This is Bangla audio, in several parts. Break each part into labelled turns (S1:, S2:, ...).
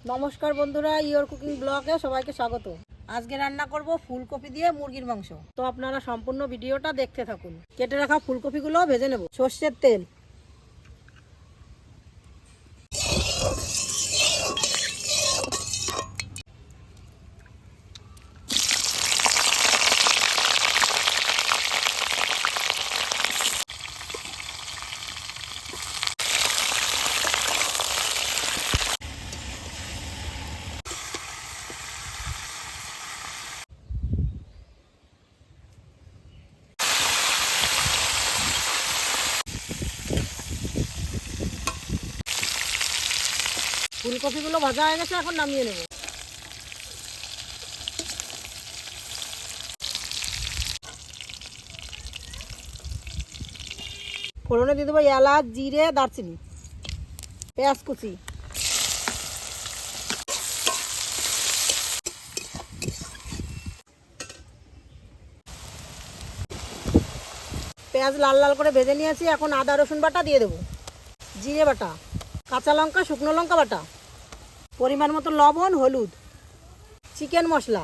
S1: নমস্কার বন্ধুরা ইয়োর কুকিং ব্লগে সবাইকে স্বাগত। আজকে রান্না করব ফুলকপি দিয়ে মুরগির মাংস। তো আপনারা সম্পূর্ণ ভিডিওটা দেখতে থাকুন। কেটে রাখা ফুলকপিগুলো ভেজে নেব। সর্ষের তেল ফুলকপিগুলো ভাজা হয়ে গেছে, এখন নামিয়ে নেব। ফোড়নে দিয়ে দেবো এলাচ, জিরে, দারচিনি, পেঁয়াজ কুচি। পেঁয়াজ লাল লাল করে ভেজে নিয়েছি, এখন আদা রসুন বাটা দিয়ে দেবো। জিরে বাটা। কাঁচা লঙ্কা, শুকনো লঙ্কা বাটা। পরিমাণ মতো লবণ, হলুদ। চিকেন মশলা।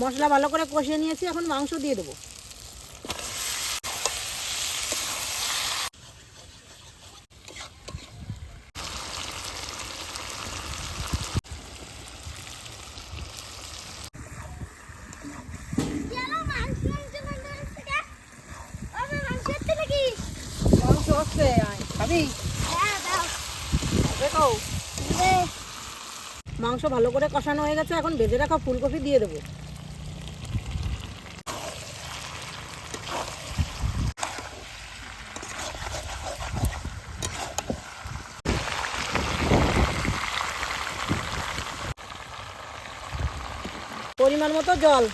S1: মশলা ভালো করে কষিয়ে নিয়েছি, এখন মাংস দিয়ে দেবো। খাবি? মাংস ভালো করে কষানো হয়ে গেছে, এখন ভেজে রাখা ফুলকপি দিয়ে দেবো। পরিমাণ মতো জল।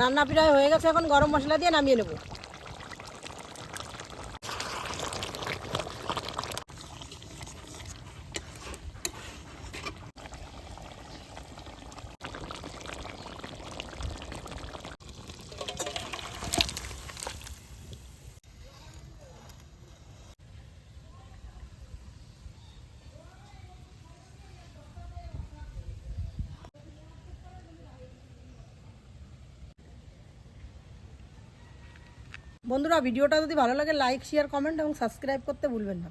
S1: রান্না প্রায় হয়ে গেছে এখন গরম মশলা দিয়ে নামিয়ে নেব। বন্ধুরা ভিডিওটা যদি ভালো লাগে লাইক শেয়ার কমেন্ট এবং সাবস্ক্রাইব করতে ভুলবেন না।